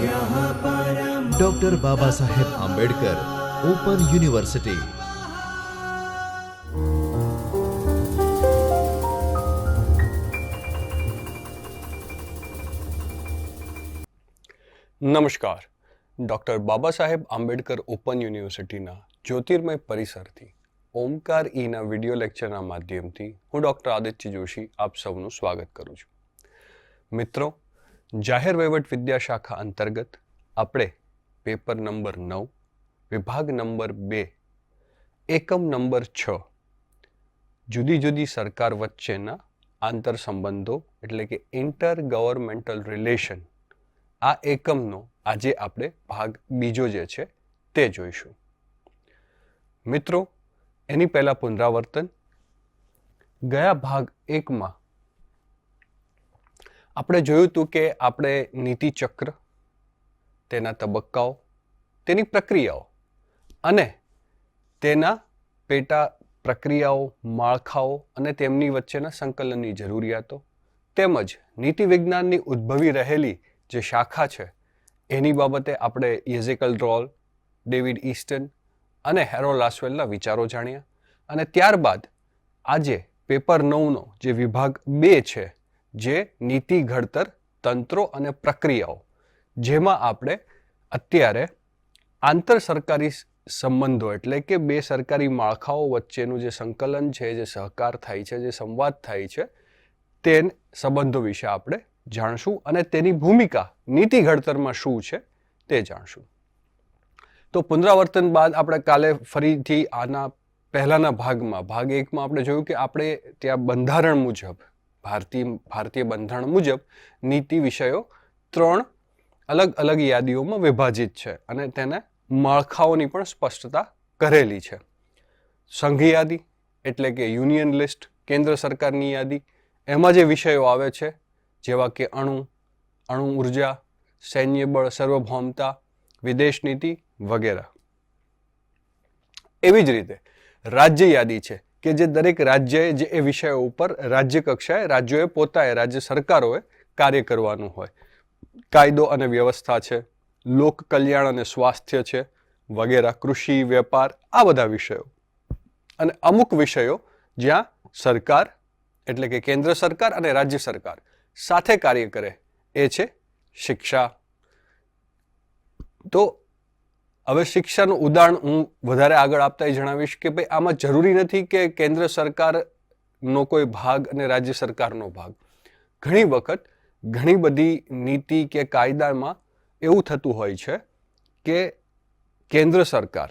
Doctor Baba Saheb Ambedkar open university નમસ્કાર. Doctor Baba Saheb Ambedkar open યુનિવર્સિટીના જ્યોતિર્મય પરિસરથી, ઓમકાર ઈના વિડિયો લેક્ચરના માધ્યમથી હું ડૉક્ટર આદિત્ય જોશી આપ સૌનું સ્વાગત કરું છું. મિત્રો જાહેર વહીવટ વિદ્યા શાખા અંતર્ગત આપણે પેપર નંબર નવ, વિભાગ નંબર બે, એકમ નંબર છ જુદી જુદી સરકાર વચ્ચેના આંતર સંબંધો એટલે કે ઇન્ટર ગવર્મેન્ટલ રિલેશન આ એકમનો આજે આપણે ભાગ બીજો જે છે તે જોઈશું. મિત્રો, એની પહેલાં પુનરાવર્તન. ગયા ભાગ એકમાં આપણે જોયું હતું કે આપણે નીતિચક્ર તેના તબક્કાઓ, તેની પ્રક્રિયાઓ અને તેના પેટા પ્રક્રિયાઓ, માળખાઓ અને તેમની વચ્ચેના સંકલનની જરૂરિયાતો તેમજ નીતિ વિજ્ઞાનની ઉદ્ભવી રહેલી જે શાખા છે, એની બાબતે આપણે યેઝેકલ રોલ ડેવિડ ઇસ્ટન અને હેરો લાસવેલના વિચારો જાણ્યા અને ત્યારબાદ આજે પેપર નવનો જે વિભાગ બે છે જે નીતિ ઘડતર, તંત્રો અને પ્રક્રિયાઓ, જેમાં આપણે અત્યારે આંતર સરકારી સંબંધો એટલે કે બે સરકારી માળખાઓ વચ્ચેનું જે સંકલન છે, જે સહકાર થાય છે, જે સંવાદ થાય છે તે સંબંધો વિશે આપણે જાણશું અને તેની ભૂમિકા નીતિ ઘડતરમાં શું છે તે જાણશું. તો પુનરાવર્તન બાદ આપણે કાલે ફરીથી આના પહેલાના ભાગમાં, ભાગ એકમાં આપણે જોયું કે આપણે ત્યાં બંધારણ મુજબ ભારતીય ભારતીય બંધારણ મુજબ નીતિ વિષયો ત્રણ અલગ અલગ યાદીઓમાં વિભાજિત છે અને તેને માળખાઓની પણ સ્પષ્ટતા કરેલી છે. સંઘ યાદી એટલે કે યુનિયન લિસ્ટ, કેન્દ્ર સરકારની યાદી, એમાં જે વિષયો આવે છે, જેવા કે અણુ અણુ ઊર્જા, સૈન્ય બળ, સર્વભૌમતા, વિદેશ નીતિ વગેરે. એવી જ રીતે રાજ્ય યાદી છે કે જે દરેક રાજ્યએ જે એ વિષયો ઉપર રાજ્ય કક્ષાએ રાજ્યોએ પોતાએ, રાજ્ય સરકારોએ કાર્ય કરવાનું હોય. કાયદો અને વ્યવસ્થા છે, લોક કલ્યાણ અને સ્વાસ્થ્ય છે, વગેરે, કૃષિ, વેપાર, આ બધા વિષયો. અને અમુક વિષયો જ્યાં સરકાર, એટલે કે કેન્દ્ર સરકાર અને રાજ્ય સરકાર સાથે કાર્ય કરે, એ છે શિક્ષા. તો હવે શિક્ષાનું ઉદાહરણ હું વધારે આગળ આપતા એ જણાવીશ કે ભાઈ આમાં જરૂરી નથી કે કેન્દ્ર સરકારનો કોઈ ભાગ અને રાજ્ય સરકારનો ભાગ. ઘણી વખત ઘણી બધી નીતિ કે કાયદામાં એવું થતું હોય છે કે કેન્દ્ર સરકાર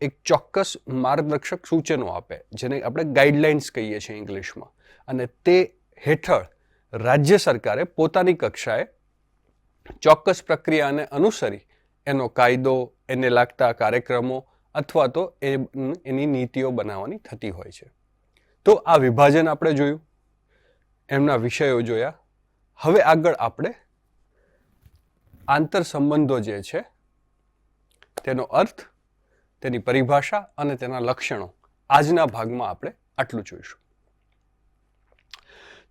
એક ચોક્કસ માર્ગદર્શક સૂચનો આપે, જેને આપણે ગાઈડલાઇન્સ કહીએ છીએ ઇંગ્લિશમાં, અને તે હેઠળ રાજ્ય સરકારે પોતાની કક્ષાએ ચોક્કસ પ્રક્રિયાને અનુસરી એનો કાયદો, એને લાગતા કાર્યક્રમો અથવા તો એ, એની નીતિઓ બનાવવાની થતી હોય છે. તો આ વિભાજન આપણે જોયું, એમના વિષયો જોયા. હવે આગળ આપણે આંતર સંબંધો જે છે, તેનો અર્થ, તેની પરિભાષા અને તેના લક્ષણો આજના ભાગમાં આપણે આટલું જોઈશું.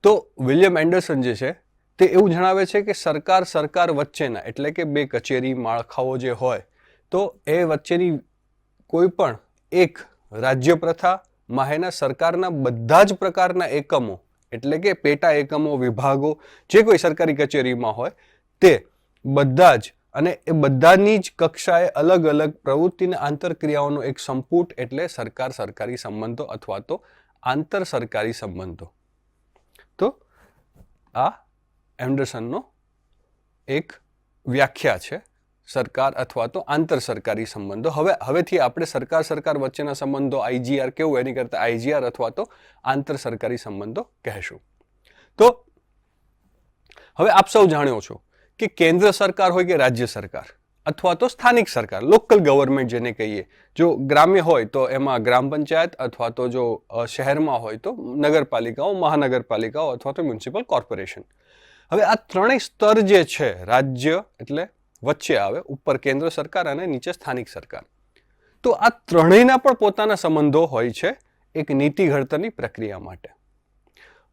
તો વિલિયમ એન્ડરસન જે છે તે એવું જણાવે છે કે સરકાર સરકાર વચ્ચેના, એટલે કે બે કચેરી માળખાઓ જે હોય, તો એ વચ્ચેની કોઈ પણ એક રાજ્ય પ્રથા માહેના સરકારના બધા જ પ્રકારના એકમો, એટલે કે પેટા એકમો, વિભાગો, જે કોઈ સરકારી કચેરીમાં હોય, તે બધા જ અને એ બધાની જ કક્ષાએ અલગ અલગ પ્રવૃત્તિના આંતરક્રિયાઓનો એક સંપુટ, એટલે સરકાર સરકારી સંબંધો અથવા તો આંતર સરકારી સંબંધો. તો આ એન્ડરસનનો એક વ્યાખ્યા છે, સરકાર અથવા તો આંતર સરકારી સંબંધો. હવે, હવેથી આપણે સરકાર સરકાર વચ્ચેના સંબંધો આઈજીઆર કેવું, એની કરતાં આઈજીઆર અથવા તો આંતર સરકારી સંબંધો કહેશું. તો હવે આપ સૌ જાણ્યો છો કે કેન્દ્ર સરકાર હોય કે રાજ્ય સરકાર અથવા તો સ્થાનિક સરકાર, લોકલ ગવર્મેન્ટ જેને કહીએ. જો ગ્રામ્ય હોય તો એમાં ગ્રામ પંચાયત અથવા તો જો શહેરમાં હોય તો નગરપાલિકાઓ, મહાનગરપાલિકાઓ અથવા તો મ્યુનિસિપલ કોર્પોરેશન. હવે આ ત્રણેય સ્તર જે છે, રાજ્ય એટલે વચ્ચે આવે, ઉપર કેન્દ્ર સરકાર અને નીચે સ્થાનિક સરકાર. તો આ ત્રણેયના પણ પોતાના સંબંધો હોય છે એક નીતિ ઘડતરની પ્રક્રિયા માટે.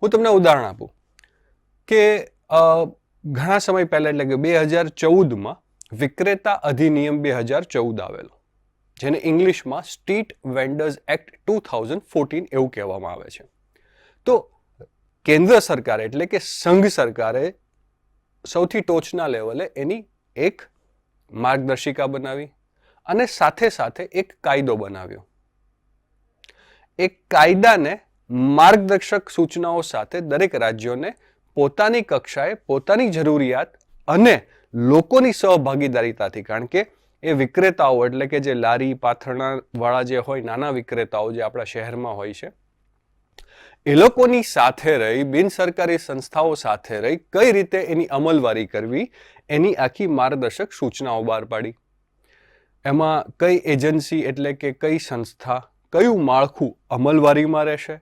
હું તમને ઉદાહરણ આપું કે ઘણા સમય પહેલાં એટલે કે બે હજાર ચૌદમાં વિક્રેતા અધિનિયમ બે હજાર ચૌદ આવેલો, જેને ઇંગ્લિશમાં street vendors act two thousand fourteen એવું કહેવામાં આવે છે. તો કેન્દ્ર સરકાર, એટલે કે સંઘ સરકારે સૌથી ટોચના લેવલે એની એક માર્ગદર્શિકા બનાવી અને સાથે સાથે એક કાયદો બનાવ્યો. એક કાયદાને માર્ગદર્શક સૂચનાઓ સાથે દરેક રાજ્યોને પોતાની કક્ષાએ પોતાની જરૂરિયાત અને લોકોની સહભાગીદારીતાથી, કારણ કે એ વિક્રેતાઓ, એટલે કે જે લારી પાથરણાવાળા જે હોય, નાના વિક્રેતાઓ જે આપણા શહેરમાં હોય છે એ લોકોની સાથે રહી બિનસરકારી સંસ્થાઓ સાથે રહી, કઈ રીતે એની અમલવારી કરવી, એની આખી માર્ગદર્શક સૂચનાઓ બહાર પાડી. એમાં કઈ એજન્સી એટલે કે કઈ સંસ્થા, કયું માળખું અમલવારીમાં રહેશે,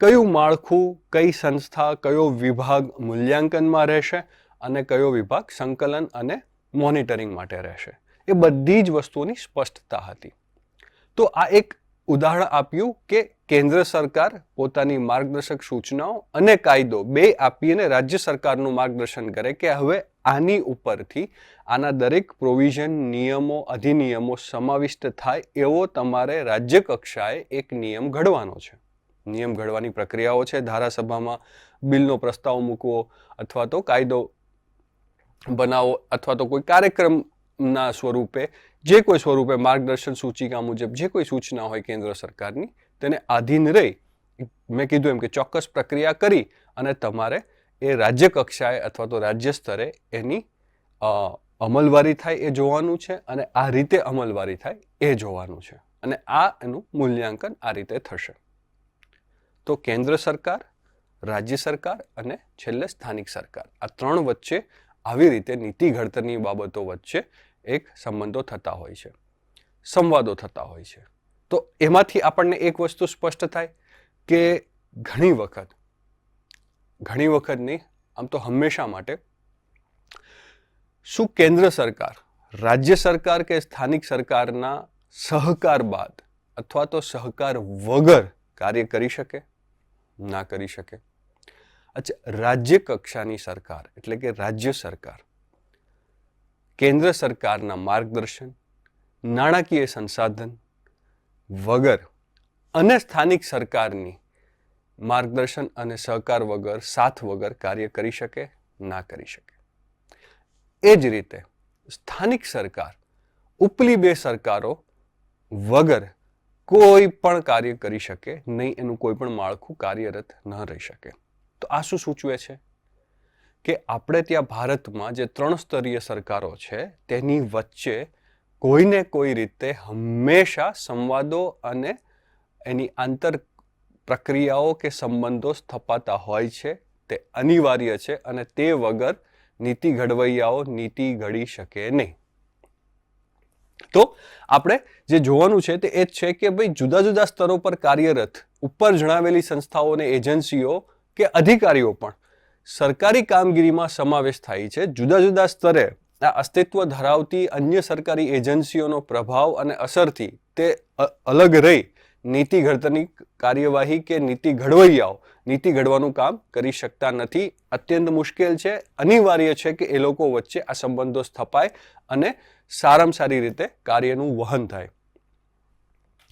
કયું માળખું કઈ સંસ્થા, કયો વિભાગ મૂલ્યાંકનમાં રહેશે અને કયો વિભાગ સંકલન અને મોનિટરિંગ માટે રહેશે. એ બધી જ વસ્તુઓની સ્પષ્ટતા હતી. તો આ એક ઉદાહરણ આપ્યું કે કેન્દ્ર સરકાર પોતાની માર્ગદર્શક સૂચનાઓ અને કાયદો બે આપીને રાજ્ય સરકારનું માર્ગદર્શન કરે કે હવે આની ઉપરથી આના દરેક પ્રોવિઝન નિયમો, અધિનિયમો સમાવિષ્ટ થાય એવો તમારે રાજ્ય કક્ષાએ એક નિયમ ઘડવાનો છે. નિયમ ઘડવાની પ્રક્રિયાઓ છે. ધારાસભામાં બિલનો પ્રસ્તાવ મૂકવો અથવા તો કાયદો બનાવો અથવા તો કોઈ કાર્યક્રમના સ્વરૂપે, જે કોઈ સ્વરૂપે માર્ગદર્શન સૂચિકા મુજબ જે કોઈ સૂચના હોય કેન્દ્ર સરકારની, તેને આધીન રહી. મેં કીધું એમ કે ચોક્કસ પ્રક્રિયા કરી અને તમારે એ રાજ્ય કક્ષાએ અથવા તો રાજ્ય સ્તરે એની અમલવારી થાય એ જોવાનું છે અને આ રીતે અમલવારી થાય એ જોવાનું છે. અને આ એનું મૂલ્યાંકન આ રીતે થશે. તો કેન્દ્ર સરકાર, રાજ્ય સરકાર અને છેલ્લે સ્થાનિક સરકાર આ ત્રણ વચ્ચે આવી રીતે નીતિ ઘડતરની બાબતો વચ્ચે એક સંબંધો થતા હોય છે, સંવાદો થતા હોય છે. તો એમાંથી આપણને એક વસ્તુ સ્પષ્ટ થાય કે ઘણી વખત ઘણી વખત નહીં આમ તો હંમેશા માટે શું કેન્દ્ર સરકાર, રાજ્ય સરકાર કે સ્થાનિક સરકારના સહકાર બાદ અથવા તો સહકાર વગર કાર્ય કરી શકે, ના કરી શકે? અચ્છા રાજ્ય કક્ષાની સરકાર એટલે કે રાજ્ય સરકાર કેન્દ્ર સરકારના માર્ગદર્શન, નાણાકીય સંસાધન વગર અને સ્થાનિક સરકારની માર્ગદર્શન અને સહકાર વગર, સાથ વગર કાર્ય કરી શકે, ના કરી શકે. એ જ રીતે સ્થાનિક સરકાર, ઉપલી બે સરકારો વગર કોઈ પણ કાર્ય કરી શકે, નહીં એનું કોઈ પણ માળખું કાર્યરત ન રહી શકે. તો આ શું સૂચવે છે? કે આપણે ત્યાં ભારતમાં જે ત્રણ સ્તરીય સરકારો છે, તેની વચ્ચે કોઈને કોઈ રીતે હંમેશા સંવાદો અને એની આંતર પ્રક્રિયાઓ કે સંબંધો સ્થપાતા હોય છે, તે અનિવાર્ય છે અને તે વગર નીતિ ઘડવૈયાઓ નીતિ ઘડી શકે નહીં. તો આપણે જે જોવાનું છે તે એ જ છે કે ભાઈ જુદા જુદા સ્તરો પર કાર્યરત, ઉપર જણાવેલી સંસ્થાઓ અને એજન્સીઓ કે અધિકારીઓ પણ સરકારી કામગીરીમાં સમાવેશ થાય છે. જુદા જુદા સ્તરે આ અસ્તિત્વ ધરાવતી અન્ય સરકારી એજન્સીઓનો પ્રભાવ અને અસરથી તે અલગ રહી નીતિ ઘડતરની કાર્યવાહી કે નીતિ ઘડવૈયાઓ. નીતિ ઘડવાનું કામ કરી શકતા નથી. અત્યંત મુશ્કેલ છે. અનિવાર્ય છે કે એ લોકો વચ્ચે આ સંબંધો સ્થપાય અને સારામાં સારી રીતે કાર્યનું વહન થાય.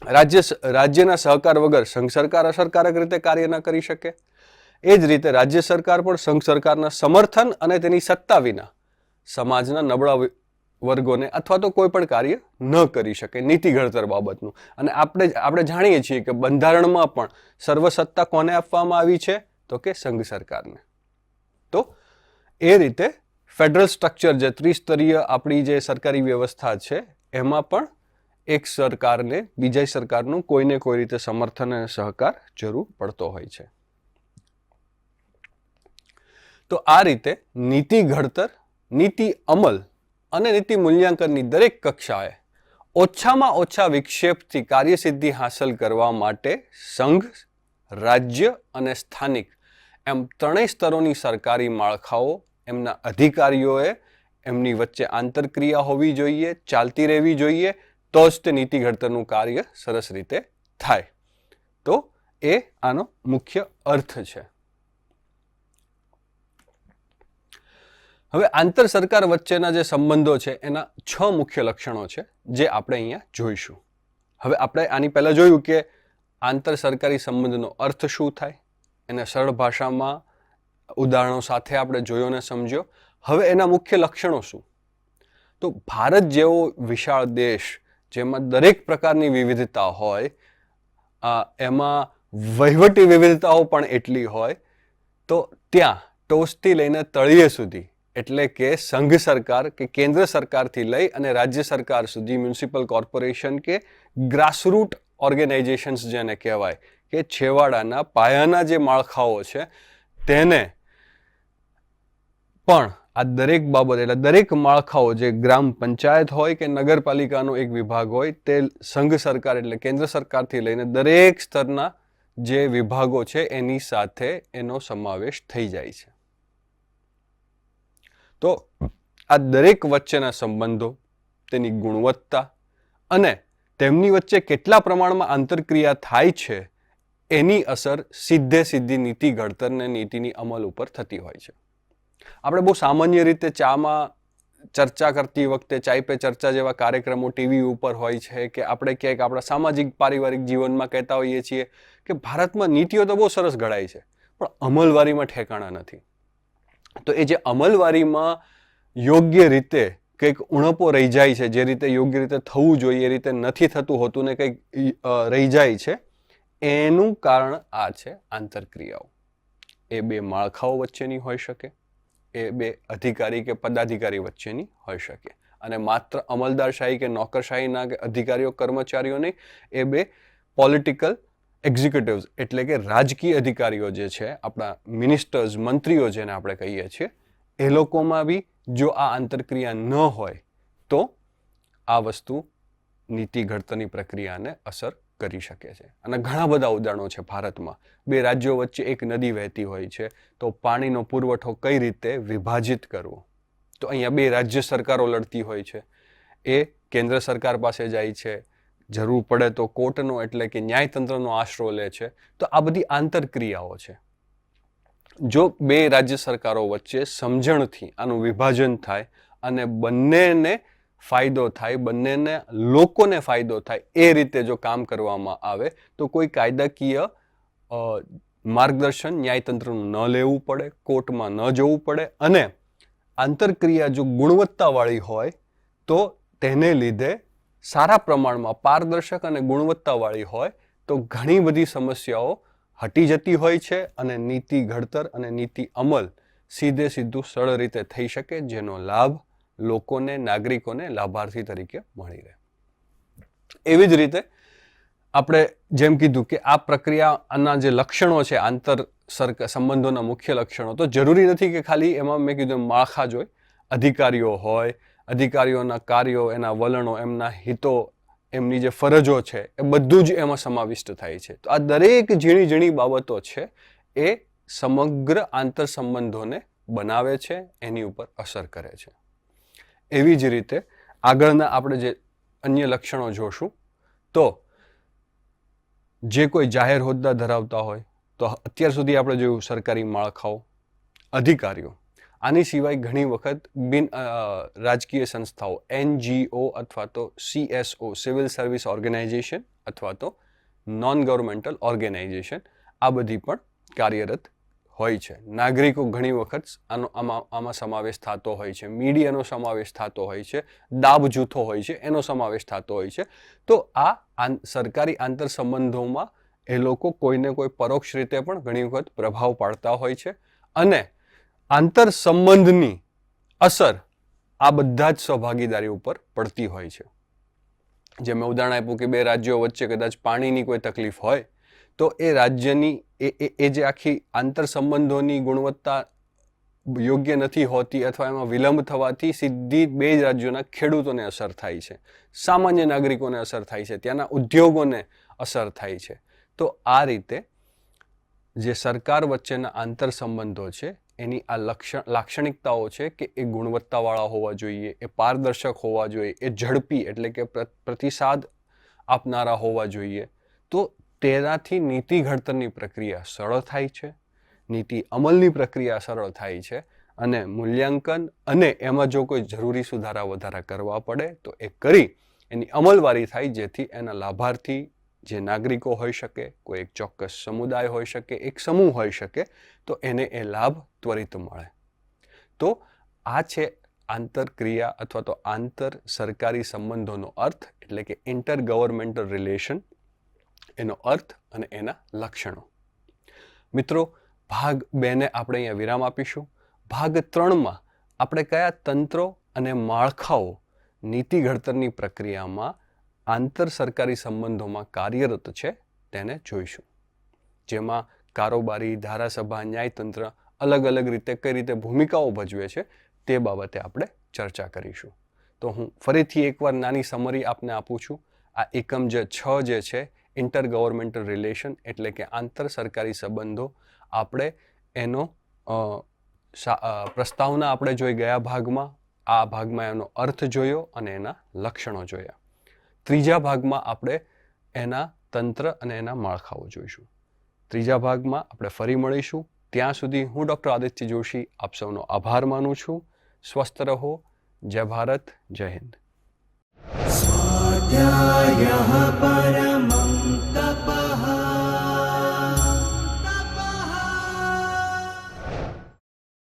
રાજ્ય રાજ્યના સહકાર વગર સંઘ સરકાર અસરકારક રીતે કાર્ય ન કરી શકે? એ જ રીતે રાજ્ય સરકાર પણ સંઘ સરકારના સમર્થન અને તેની સત્તા વિના સમાજના નબળા વર્ગોને અથવા તો કોઈ પણ કાર્ય ન કરી શકે નીતિ ઘડતર બાબતનું. અને આપણે આપણે જાણીએ છીએ કે બંધારણમાં પણ સર્વસત્તા કોને આપવામાં આવી છે? તો કે સંઘ સરકારને. તો એ રીતે ફેડરલ સ્ટ્રક્ચર જે ત્રિસ્તરીય આપણી જે સરકારી વ્યવસ્થા છે, એમાં પણ એક સરકારને બીજા સરકારનું કોઈને કોઈ રીતે સમર્થન અને સહકાર જરૂર પડતો હોય છે. તો આ રીતે નીતિ ઘડતર, નીતિ અમલ અને નીતિ મૂલ્યાંકનની દરેક કક્ષાએ ઓછામાં ઓછા વિક્ષેપથી કાર્યસિદ્ધિ હાંસલ કરવા માટે સંઘ, રાજ્ય અને સ્થાનિક એમ ત્રણેય સ્તરોની સરકારી માળખાઓ એમના અધિકારીઓએ એમની વચ્ચે આંતરક્રિયા હોવી જોઈએ, ચાલતી રહેવી જોઈએ તો જ તે નીતિ ઘડતરનું કાર્ય સરસ રીતે થાય. તો એ આનો મુખ્ય અર્થ છે. હવે આંતર સરકાર વચ્ચેના જે સંબંધો છે, એના છ મુખ્ય લક્ષણો છે જે આપણે અહીંયા જોઈશું. હવે આપણે આની પહેલાં જોયું કે આંતર સરકારી સંબંધનો અર્થ શું થાય? એને સરળ ભાષામાં ઉદાહરણો સાથે આપણે જોયો ને સમજ્યો. હવે એના મુખ્ય લક્ષણો શું? તો ભારત જેવો વિશાળ દેશ, જેમાં દરેક પ્રકારની વિવિધતા હોય એમાં વહીવટી વિવિધતાઓ પણ એટલી હોય, તો ત્યાં ટોચથી લઈને તળિયે સુધી એટલે કે સંઘ સરકાર કે કેન્દ્ર સરકારથી લઈ અને રાજ્ય સરકાર સુધી, મ્યુનિસિપલ કોર્પોરેશન કે ગ્રાસરૂટ ઓર્ગેનાઇઝેશન્સ જેને કહેવાય, કે છેવાડાના પાયાના જે માળખાઓ છે, તેને પણ આ દરેક બાબત, એટલે દરેક માળખાઓ જે ગ્રામ પંચાયત હોય કે નગરપાલિકાનો એક વિભાગ હોય, તે સંઘ સરકાર એટલે કેન્દ્ર સરકારથી લઈને દરેક સ્તરના જે વિભાગો છે, એની સાથે એનો સમાવેશ થઈ જાય છે. તો આ દરેક વચ્ચેના સંબંધો, તેની ગુણવત્તા અને તેમની વચ્ચે કેટલા પ્રમાણમાં આંતરક્રિયા થાય છે, એની અસર સીધે સીધી નીતિ ઘડતરને નીતિની અમલ ઉપર થતી હોય છે. આપણે બહુ સામાન્ય રીતે ચામાં ચર્ચા કરતી વખતે ચાય પે ચર્ચા જેવા કાર્યક્રમો ટીવી ઉપર હોય છે કે આપણે ક્યાંક આપણા સામાજિક, પારિવારિક જીવનમાં કહેતા હોઈએ છીએ કે ભારતમાં નીતિઓ તો બહુ સરસ ઘડાય છે, પણ અમલવારીમાં ઠેકાણા નથી. તો એ જે અમલવારીમાં યોગ્ય રીતે કંઈક ઉણપો રહી જાય છે, જે રીતે યોગ્ય રીતે થવું જોઈએ, એ રીતે નથી થતું હોતું ને કંઈક રહી જાય છે, એનું કારણ આ છે આંતરક્રિયાઓ. એ બે માળખાઓ વચ્ચેની હોઈ શકે, એ બે અધિકારી કે પદાધિકારી વચ્ચેની હોઈ શકે. અને માત્ર અમલદારશાહી કે નોકરશાહીના કે અધિકારીઓ, કર્મચારીઓ નહીં, એ બે પોલિટિકલ એક્ઝિક્યુટિવ્સ એટલે કે રાજકીય અધિકારીઓ જે છે, આપણા મિનિસ્ટર્સ મંત્રીઓ જેને આપણે કહીએ છીએ, એ લોકોમાં બી જો આ આંતરક્રિયા ન હોય, તો આ વસ્તુ નીતિ ઘડતરની પ્રક્રિયાને અસર કરી શકે છે. અને ઘણા બધા ઉદાહરણો છે ભારતમાં. બે રાજ્યો વચ્ચે એક નદી વહેતી હોય છે, તો પાણીનો પુરવઠો કઈ રીતે વિભાજિત કરવો? તો અહીંયા બે રાજ્ય સરકારો લડતી હોય છે. એ કેન્દ્ર સરકાર પાસે જાય છે જરૂર પડે તો કોર્ટનો એટલે કે ન્યાયતંત્રનો આશરો લે છે. તો આ બધી આંતરક્રિયાઓ છે. જો બે રાજ્ય સરકારો વચ્ચે સમજણથી આનું વિભાજન થાય અને બંનેને ફાયદો થાય, બંનેને લોકોને ફાયદો થાય એ રીતે જો કામ કરવામાં આવે, તો કોઈ કાયદાકીય માર્ગદર્શન ન્યાયતંત્રનું ન લેવું પડે, કોર્ટમાં ન જવું પડે અને આંતરક્રિયા જો ગુણવત્તાવાળી હોય, તો તેને લીધે સારા પ્રમાણમાં પારદર્શક અને ગુણવત્તાવાળી હોય તો ઘણી બધી સમસ્યાઓ હટી જતી હોય છે અને નીતિ ઘડતર અને નીતિ અમલ સીધે સીધું સરળ રીતે થઈ શકે, જેનો લાભ લોકોને, નાગરિકોને લાભાર્થી તરીકે મળી રહે. એવી જ રીતે આપણે જેમ કીધું કે આ પ્રક્રિયાના જે લક્ષણો છે, આંતર સરકાર સંબંધોના મુખ્ય લક્ષણો, તો જરૂરી નથી કે ખાલી એમાં મેં કીધું માળખા જ અધિકારીઓ હોય અધિકારીઓના કાર્યો, એના વલણો, એમના હિતો, એમની જે ફરજો છે, એ બધું જ એમાં સમાવિષ્ટ થાય છે. તો આ દરેક ઝીણી ઝીણી બાબતો છે, એ સમગ્ર આંતર સંબંધોને બનાવે છે, એની ઉપર અસર કરે છે. એવી જ રીતે આગળના આપણે જે અન્ય લક્ષણો જોશું, તો જે કોઈ જાહેર હોદ્દા ધરાવતા હોય, તો અત્યાર સુધી આપણે જોયું સરકારી માળખાઓ, અધિકારીઓ આની સિવાય ઘણી વખત બિન રાજકીય સંસ્થાઓ, એનજીઓ અથવા તો સીએસઓ, સિવિલ સર્વિસ ઓર્ગેનાઇઝેશન અથવા તો નોન ગવર્મેન્ટલ ઓર્ગેનાઇઝેશન આ બધી પણ કાર્યરત હોય છે. નાગરિકો ઘણી વખત આનો, આમાં આમાં સમાવેશ થતો હોય છે. મીડિયાનો સમાવેશ થતો હોય છે. દાબ જૂથો હોય છે. એનો સમાવેશ થતો હોય છે. તો આ સરકારી આંતર સંબંધોમાં એ લોકો કોઈને કોઈ પરોક્ષ રીતે પણ ઘણી વખત પ્રભાવ પાડતા હોય છે. અને આંતર સંબંધની અસર આ બધા જ સહભાગીદારી ઉપર પડતી હોય છે. જે મેં ઉદાહરણ આપ્યું કે બે રાજ્યો વચ્ચે કદાચ પાણીની કોઈ તકલીફ હોય, તો એ રાજ્યની એ, એ- જે આખી આંતર સંબંધોની ગુણવત્તા યોગ્ય નથી હોતી અથવા એમાં વિલંબ થવાથી સીધી બે જ રાજ્યોના ખેડૂતોને અસર થાય છે. સામાન્ય નાગરિકોને અસર થાય છે. ત્યાંના ઉદ્યોગોને અસર થાય છે. તો આ રીતે જે સરકાર વચ્ચેના આંતર સંબંધો છે એની આ લક્ષણ, લાક્ષણિકતાઓ છે કે એ ગુણવત્તાવાળા હોવા જોઈએ, એ પારદર્શક હોવા જોઈએ, એ ઝડપી એટલે કે પ્ર- પ્રતિસાદ આપનારા હોવા જોઈએ. તો તેનાથી નીતિ ઘડતરની પ્રક્રિયા સરળ થાય છે, નીતિ અમલની પ્રક્રિયા સરળ થાય છે અને મૂલ્યાંકન અને એમાં જો કોઈ જરૂરી સુધારા વધારા કરવા પડે તો એ કરી, એની અમલવારી થાય જેથી એના લાભાર્થી જે નાગરિકો હોઈ શકે, કોઈ એક ચોક્કસ સમુદાય હોઈ શકે, એક સમૂહ હોઈ શકે, તો એને એ લાભ ત્વરિત મળે. તો આ છે આંતરક્રિયા અથવા તો આંતર સરકારી સંબંધોનો અર્થ, એટલે કે ઇન્ટર ગવર્મેન્ટલ રિલેશન, એનો અર્થ અને એના લક્ષણો. મિત્રો, ભાગ બેને આપણે અહીંયા વિરામ આપીશું. ભાગ ત્રણમાં આપણે કયા તંત્રો અને માળખાઓ નીતિ ઘડતરની પ્રક્રિયામાં આંતર સરકારી સંબંધોમાં કાર્યરત છે તેને જોઈશું. જેમાં કારોબારી, ધારાસભા, ન્યાયતંત્ર અલગ અલગ રીતે કઈ રીતે ભૂમિકાઓ ભજવે છે તે બાબતે આપણે ચર્ચા કરીશું. તો હું ફરીથી એકવાર નાની સમરી આપને આપું છું. આ એકમ જે છ જે છે ઇન્ટર ગવર્મેન્ટલ રિલેશન એટલે કે આંતર સરકારી સંબંધો, આપણે એનો પ્રસ્તાવના આપણે જોઈ ગયા ભાગમાં, આ ભાગમાં એનો અર્થ જોયો અને એના લક્ષણો જોયા. ત્રીજા ભાગમાં આપણે એના તંત્ર અને એના માળખાઓ જોઈશું. ત્રીજા ભાગમાં આપણે ફરી મળીશું. ત્યાં સુધી હું ડૉક્ટર આદિત્ય જોશી આપ સૌનો આભાર માનું છું. સ્વસ્થ રહો. જય ભારત. જય હિન્દ. સ્વાધ્યાય